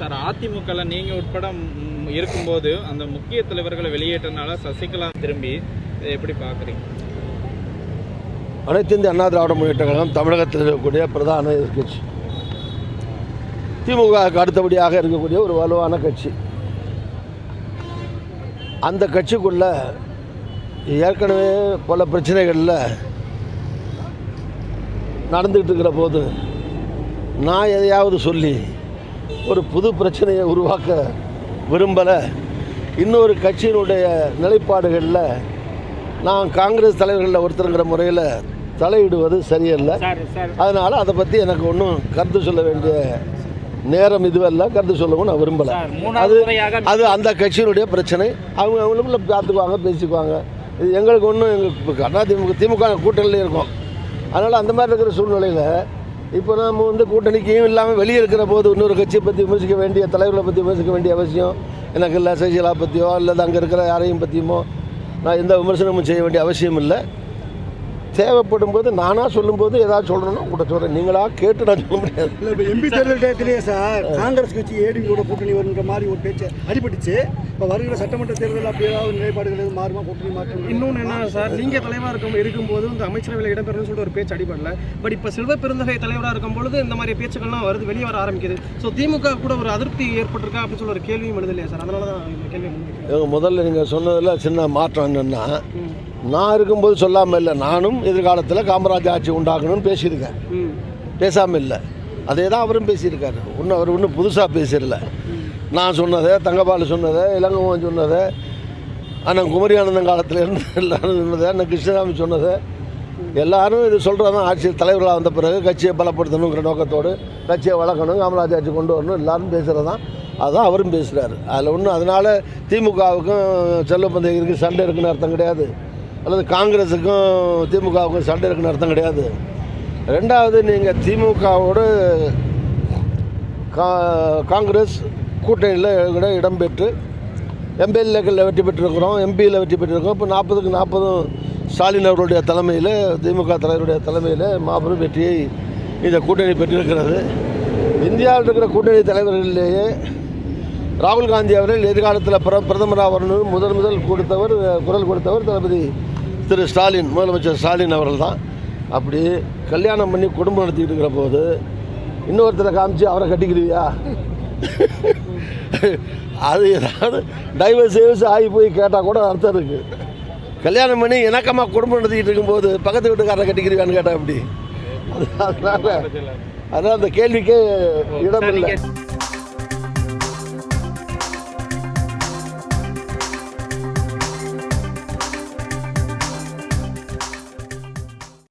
Sir அதிமுகவில் நீங்க உட்பட இருக்கும்போது அந்த முக்கிய தலைவர்களை வெளியேற்றனால சசிகலா திரும்பி இதை எப்படி பாக்குறீங்க அனைத்து இந்திய அண்ணா திராவிட முன்னேற்ற கழகம் தமிழகத்தில் இருக்கக்கூடிய பிரதான கட்சி திமுகவுக்கு அடுத்தபடியாக இருக்கக்கூடிய ஒரு வலுவான கட்சி. அந்த கட்சிக்குள்ள ஏற்கனவே பல பிரச்சனைகளில் நடந்துக்கிட்டு இருக்கிற போது நான் எதையாவது சொல்லி ஒரு புது பிரச்சனையை உருவாக்க விரும்பலை. இன்னொரு கட்சியினுடைய நிலைப்பாடுகளில் நான் காங்கிரஸ் தலைவர்களில் ஒருத்தருங்கிற முறையில் தலையிடுவது சரியல்ல. Sir sir. அதனால் அதை பற்றி எனக்கு ஒன்றும் கருத்து சொல்ல வேண்டிய நேரம் இதுவல்ல. கருத்து சொல்லவும் நான் விரும்பலை. முறையாக அது அந்த கட்சியினுடைய பிரச்சனை. அவங்க அவங்களுக்குள்ள பார்த்துக்குவாங்க பேசிக்குவாங்க. இது எங்களுக்கு ஒன்றும் எங்களுக்கு அண்ணா திமுக திமுக கூட்டணியில் இருக்கோம். அதனால் அந்த மாதிரி இருக்கிற சூழ்நிலையில் இப்போ நாம் வந்து கூட்டணிக்கும் இல்லாமல் வெளியே இருக்கிற போது இன்னொரு கட்சியை பற்றி விமர்சிக்க வேண்டிய தலைவர்களை பற்றி விமர்சிக்க வேண்டிய அவசியம் எனக்கு இல்லை சசிகலா பற்றியோ அல்லது அங்கே இருக்கிற யாரையும் பற்றியுமோ நான் எந்த விமர்சனமும் செய்ய வேண்டிய அவசியம் இல்லை. தேவைப்படும் போது நானாக சொல்லும்போது ஏதாவது சொல்லணும்னா கூட சொல்கிறேன் நீங்களாக கேட்டு நான் சொல்ல முடியாது. இல்லை இப்போ எம்பி தேர்தல் டயத்திலேயே சார் காங்கிரஸ் கட்சி ஏடிபியோட கூட்டணி வருன்ற மாதிரி ஒரு பேச்சு அடிபட்டுச்சு. இப்போ வருகிற சட்டமன்ற தேர்தல் அப்படி ஏதாவது நிலைப்பாடுகள் எதுவும் மாறுமா? கூட்டணி மாற்றம் இன்னொன்று என்ன சார் நீங்கள் தலைவராக இருக்கும் இருக்கும்போது இந்த அமைச்சரவையில் இடம்பெறும்னு சொல்லிட்டு ஒரு பேச்சு அடிபடல. பட் இப்போ செல்வ பெருந்தகை தலைவராக இருக்கும் பொழுது இந்த மாதிரி பேச்சுக்கள்லாம் வருது வெளியே வர ஆரம்பிக்குது. ஸோ திமுக கூட ஒரு அதிருப்தி ஏற்பட்டிருக்கா அப்படின்னு சொல்லி ஒரு கேள்வியும் வருது இல்லையா சார்? அதனால தான் இந்த கேள்வி முதல்ல நீங்கள் சொன்னதில் சின்ன மாற்றம் என்னென்னா. நான் இருக்கும்போது சொல்லாமல் இல்லை நானும் எதிர்காலத்தில் காமராஜ் ஆட்சி உண்டாக்கணும்னு பேசியிருக்கேன். பேசாமல் இல்லை. அதே தான் அவரும் பேசியிருக்காரு. ஒன்றும் அவர் ஒன்றும் புதுசாக பேசிடல நான் சொன்னதை தங்கபால் சொன்னதை இளங்கோவன் சொன்னதை அண்ணன் குமரி ஆனந்தன் காலத்தில் இருந்து எல்லாரும் சொன்னதை அண்ணன் கிருஷ்ணசாமி சொன்னதை எல்லாரும் இது சொல்கிறதான் ஆட்சியர் தலைவர்களாக வந்த பிறகு கட்சியை பலப்படுத்தணுங்கிற நோக்கத்தோடு கட்சியை வளர்க்கணும் காமராஜ் ஆட்சி கொண்டு வரணும் எல்லாரும் பேசுகிறது தான் அதுதான் அவரும் பேசுகிறார் அதில் ஒன்றும் அதனால் திமுகவுக்கும் செல்வப்பந்தைக்கு சண்டை இருக்குன்னு அர்த்தம் கிடையாது. அல்லது காங்கிரஸுக்கும் திமுகவுக்கும் சண்டை இருக்குன்னு அர்த்தம் கிடையாது. ரெண்டாவது நீங்கள் திமுகவோடு கா காங்கிரஸ் கூட்டணியில் கூட இடம்பெற்று எம்எல்ஏக்களில் வெற்றி பெற்றிருக்கிறோம் எம்பியில் வெற்றி பெற்றிருக்கிறோம். இப்போ நாற்பதுக்கு நாற்பதும் ஸ்டாலின் அவருடைய தலைமையில் திமுக தலைவருடைய தலைமையில் மாபெரும் வெற்றியை இந்த கூட்டணி பெற்றிருக்கிறது. இந்தியாவில் இருக்கிற கூட்டணி தலைவர்களிலேயே ராகுல் காந்தி அவர்கள் எதிர்காலத்தில் பிர பிரதமராக வரணும் முதல் முதல் கொடுத்தவர் குரல் கொடுத்தவர் தளபதி திரு ஸ்டாலின் முதலமைச்சர் ஸ்டாலின் அவர்கள் தான் அப்படி கல்யாணம் பண்ணி குடும்பம் நடத்திக்கிட்டு இருக்கிற போது இன்னொருத்தரை காமிச்சு அவரை கட்டிக்கிடுவியா? அது ஏதாவது டைவர்ஸ் சேவஸ் ஆகி போய் கேட்டால் கூட அர்த்தம் இருக்குது கல்யாணம் பண்ணி இணக்கமாக குடும்பம் நடத்திக்கிட்டு இருக்கும்போது பக்கத்து வீட்டுக்காரரை கட்டிக்கிறீங்கன்னு கேட்டால் அப்படி அதனால் அதனால் அந்த கேள்விக்கே இடம் இல்லை.